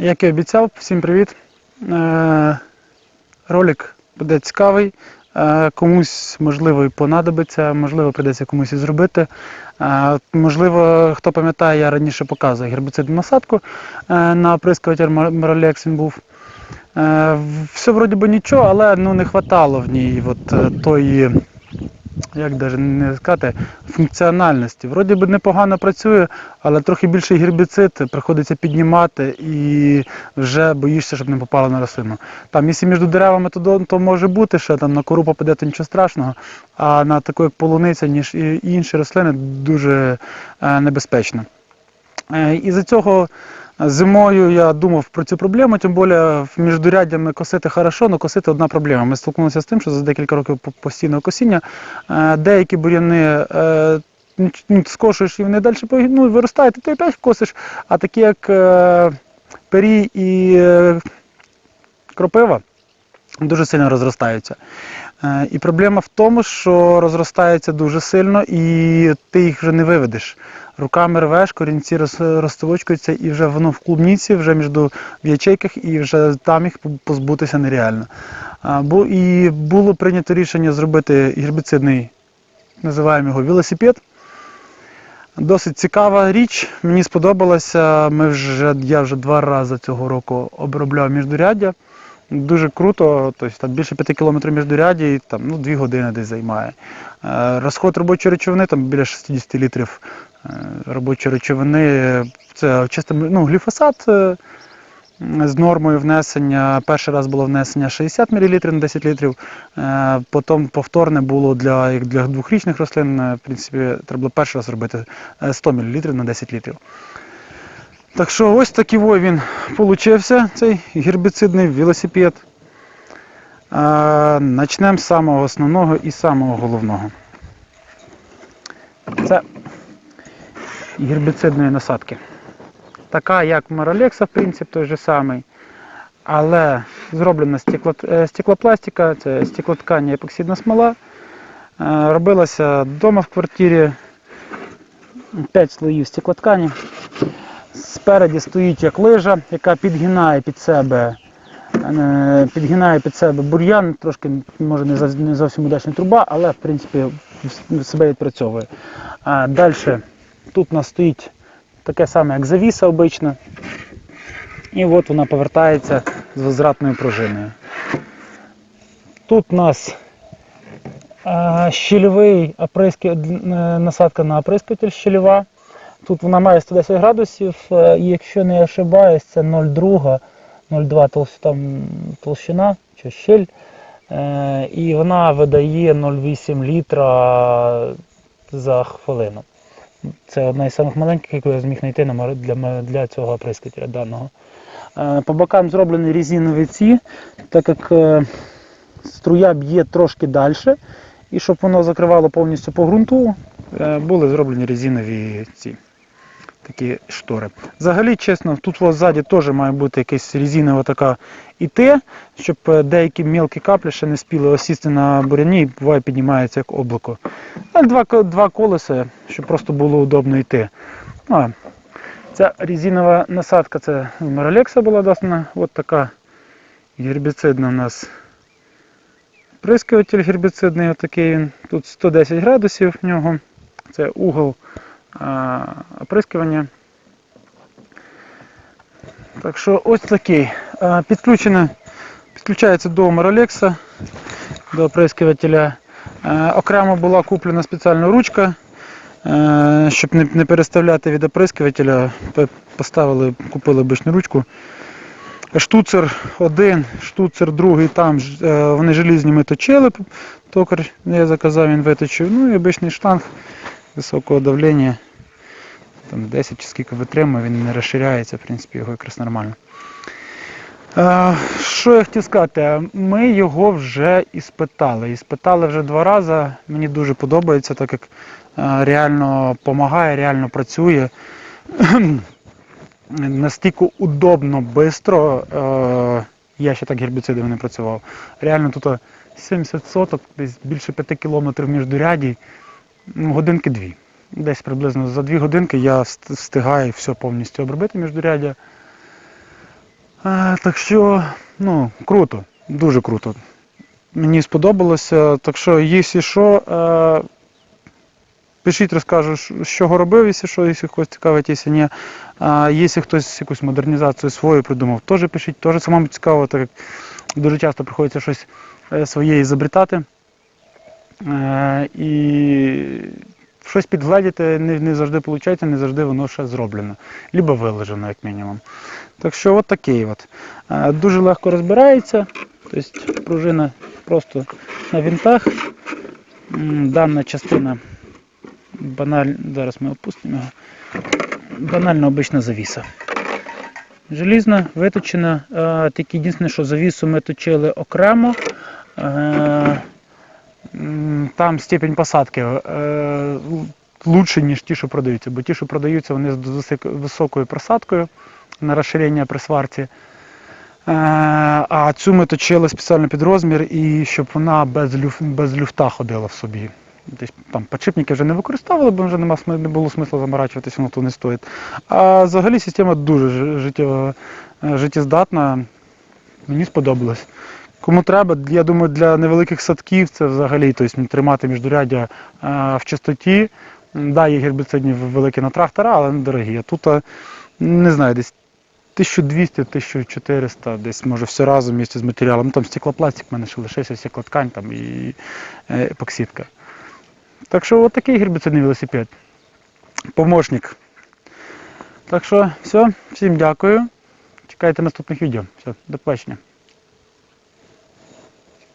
Як і обіцяв, всім привіт. Е, ролик буде цікавий. Е, комусь, можливо, і понадобиться, можливо, прийдеться комусь і зробити. Е, можливо, хто пам'ятає, я раніше показував гербіцидну насадку на оприскуватель Моролекс він був. Все вроді би нічого, але ну, не вистачало в ній от, тої, як даже не сказати, функціональності. Вроді би непогано працює, але трохи більший гербіцид приходиться піднімати і вже боїшся, щоб не попало на рослину. Там, якщо між деревами, то, то може бути, що там на кору попаде, то нічого страшного, а на таку як полуниця, ніж і і інші рослини, дуже е, небезпечно. Е, Із-за цього зимою я думав про цю проблему, тим більше в міждуряддями косити хорошо, але косити одна проблема. Ми стикнулися з тим, що за декілька років постійного косіння е, деякі бур'яни е, ну, скошуєш і вони далі ну, виростають, і ти опять косиш, а такі як е, пері і кропива дуже сильно розростаються. Е, І проблема в тому, що розростаються дуже сильно і ти їх вже не виведеш. Руками рвеш, корінці роз- розцевочкуються, і вже воно в клубніці, вже між в ячейках, і вже там їх позбутися нереально. І було прийнято рішення зробити гербіцидний, називаємо його велосипед. Досить цікава річ, мені сподобалося. Ми вже, я вже два рази цього року обробляв міждуряддя. Дуже круто, тобто там більше 5 кілометрів міждуряддя і там, ну, 2 години десь займає. Е, Розход робочої речовини там біля 60 літрів е, робочої речовини. Це чисто ну, гліфосат е, з нормою внесення. Перший раз було внесення 60 мл на 10 літрів, потім повторне було для, для двохрічних рослин. В принципі, треба було перший раз робити е, 100 мл на 10 літрів. Так що ось такий він получився, цей гербіцидний велосипед. Начнемо з самого основного і самого головного. Це гербіцидної насадки. Така, як Моролекса, в принципі, той же самий. Але зроблена е, стеклопластика, це стеклоткання епоксидна смола. Е, Робилася вдома в квартирі 5 слоїв стеклоткані. Спереді стоїть як лижа, яка підгинає під себе, е, підгинає під себе бур'ян, трошки може не зовсім удачна труба, але в принципі себе відпрацьовує. А далі тут у нас стоїть таке саме, як завіса обична. І от вона повертається з возвратною пружиною. Тут у нас а, щільовий е, насадка на оприскуватель щільова. Тут вона має 110 градусів, е, і якщо не ошибаюсь, це 0,2, 0,2 толщ- там толщина чи щель. Е, І вона видає 0,8 літра за хвилину. Це одна із самих маленьких, яку я зміг знайти на для, для цього оприскувателя даного. Е, По бокам зроблені резинові ці, так як струя б'є трошки далі, і щоб воно закривало повністю по ґрунту, були зроблені резинові ці такі штори. Взагалі, чесно, тут ось ззаді теж має бути якась резинова така іти, щоб е, деякі мілкі каплі ще не спіли осісти на буряні і буває піднімається як облако. А два, два колеса, щоб просто було удобно йти. А ця резинова насадка, це Моролекса була досна. От така гербіцидна у нас прискуватель гербіцидний, отакий він. Тут 110 градусів в нього. Це угол оприскування. Так що ось такий. Підключено, підключається до Моролекса, до оприскувателя. Е, Окремо була куплена спеціальна ручка, е, щоб не, переставляти від оприскувателя, поставили, купили обичну ручку. Штуцер один, штуцер другий, там е, вони желізні точили, токар я заказав, він виточив. Ну і обичний штанг високого давлення. Там 10 чи скільки витримує, він не розширяється, в принципі, його якраз нормально. Що я хотів сказати? Ми його вже іспитали. Іспитали вже два рази. Мені дуже подобається, так як реально допомагає, реально працює. Настільки удобно, швидко. Я ще так гербіцидами не працював. Реально тут 70 соток, десь більше 5 кілометрів міждурядій, ну, годинки дві. Десь приблизно за дві годинки я встигаю все повністю обробити міждуряддя. Е, Так що, ну, круто, дуже круто. Мені сподобалося. Так що, якщо що, е, пишіть, розкажу, що- що го робив, якщо що, якщо когось цікавить, якщо ні. Якщо хтось якусь модернізацію свою придумав, теж пишіть, теж самому цікаво, так як дуже часто приходиться щось е, своє ізобретати. Е, І щось підгледіти не, не завжди виходить, не завжди воно ще зроблено. Либо вилежено, як мінімум. Так що от такий от. Е, Дуже легко розбирається. Тобто пружина просто на винтах. Дана частина баналь... зараз ми опустимо його. Банальна обична завіса. Желізна, виточена. Е, Тільки єдине, що завісу ми точили окремо. Там степень посадки е, лучше, ніж ті, що продаються. Бо ті, що продаються, вони з високою просадкою на розширення при сварці. Е, А цю ми точили спеціально під розмір, і щоб вона без, люф, без люфта ходила в собі. Десь там подшипники вже не використовували, бо вже нема, не було смислу заморачуватися, воно то не стоїть. А взагалі система дуже е, життєздатна. Мені сподобалось. Кому треба, я думаю, для невеликих садків це взагалі тобто, тримати міждуряддя е, в чистоті. Да, є гербіцидні великі на трактора, але недорогі. А тут, е, не знаю, десь 1200-1400, десь може все разом місці з матеріалом. Ну, там стеклопластик в мене ще лишився, стеклоткань там і е, епоксидка. Так що от такий гербіцидний велосипед. Помощник. Так що все, всім дякую. Чекайте наступних відео. Все, до побачення.